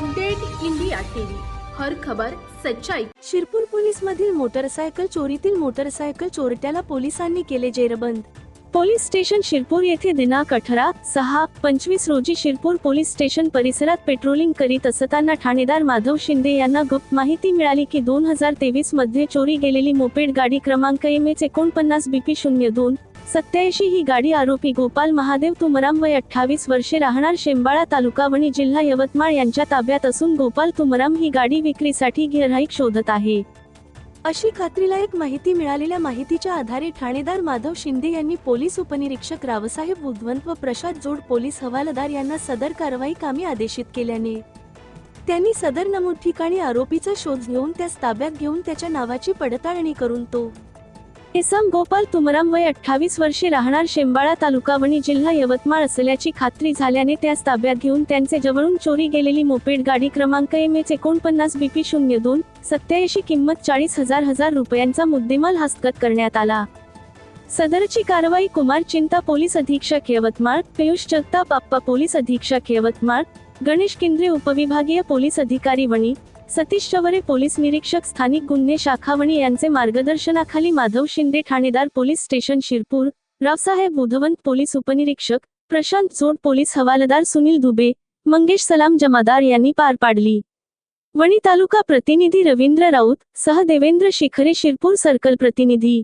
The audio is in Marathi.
Update India TV. हर खबर सच्चाई. शिरपूर पोलीस मधील मोटरसायकल चोरीतील मोटरसायकल चोरट्याला पोलिसांनी केले जेरबंद. पोलीस स्टेशन शिरपूर येथे दिनांक अठरा सहा पंचवीस रोजी शिरपूर पोलीस स्टेशन परिसरात पेट्रोलिंग करीत असताना ठाणेदार माधव शिंदे यांना गुप्त माहिती मिळाली की दोन हजार तेवीसमध्ये चोरी गेलेली मोपेड गाडी क्रमांक एम एच एकोणपन्नास बीपी शून्य दोन सत्याऐंशी ही गाडी आरोपी गोपाल महादेव तुमराम वय अठ्ठावीस वर्षे राहणार शेंबाळा तालुका वणी जिल्हा यवतमाळ यांच्या ताब्यात असून गोपाल तुमराम ही गाडी विक्रीसाठी गिराईक शोधत आहे. अशी खात्रीलायक माहिती मिळालेल्या माहितीच्या आधारे ठाणेदार माधव शिंदे यांनी पोलीस उपनिरीक्षक रावसाहेब बुधवंत व प्रशांत जोड पोलीस हवालदार यांना सदर कारवाई कामी आदेशित केल्याने. त्यांनी सदर नमूद ठिकाणी आरोपीचा शोध घेऊन त्यास ताब्यात घेऊन त्याच्या नावाची पडताळणी करून तो इसम गोपाल तुमराम वय अठ्ठावीस वर्षे राहणार शेंबाळा तालुका वणी जिल्हा यवतमाळ असल्याची खात्री झाल्याने त्यास ताब्यात घेऊन त्यांचे जवळून चोरी गेलेली मोपेड गाडी क्रमांक एम एच एकोणपन्नास बीपी शून्य दोन सत्याऐंशी किंमत चाळीस हजार हजार रुपयांचा मुद्देमाल हस्तगत करण्यात आला. सदरची कारवाई कुमार चिंता पोलीस अधीक्षक यवतमाळ पियुष जगताप आप्पा पोलीस अधीक्षक यवतमाळ गणेश केंद्रीय उपविभागीय पोलीस अधिकारी वणी सतीश चवरे पोलीस निरीक्षक स्थानिक गुन्हे शाखावणी यांचे मार्गदर्शनाखाली माधव शिंदे ठाणेदार police station Shirpur Raosaheb Budhwant police उपनिरीक्षक प्रशांत जोड पोलीस हवालदार सुनील दुबे मंगेश सलाम जमादार यांनी पार पाडली. वणी तालुका प्रतिनिधी रवींद्र राऊत सह देवेंद्र शिखरे शिरपूर सर्कल प्रतिनिधी.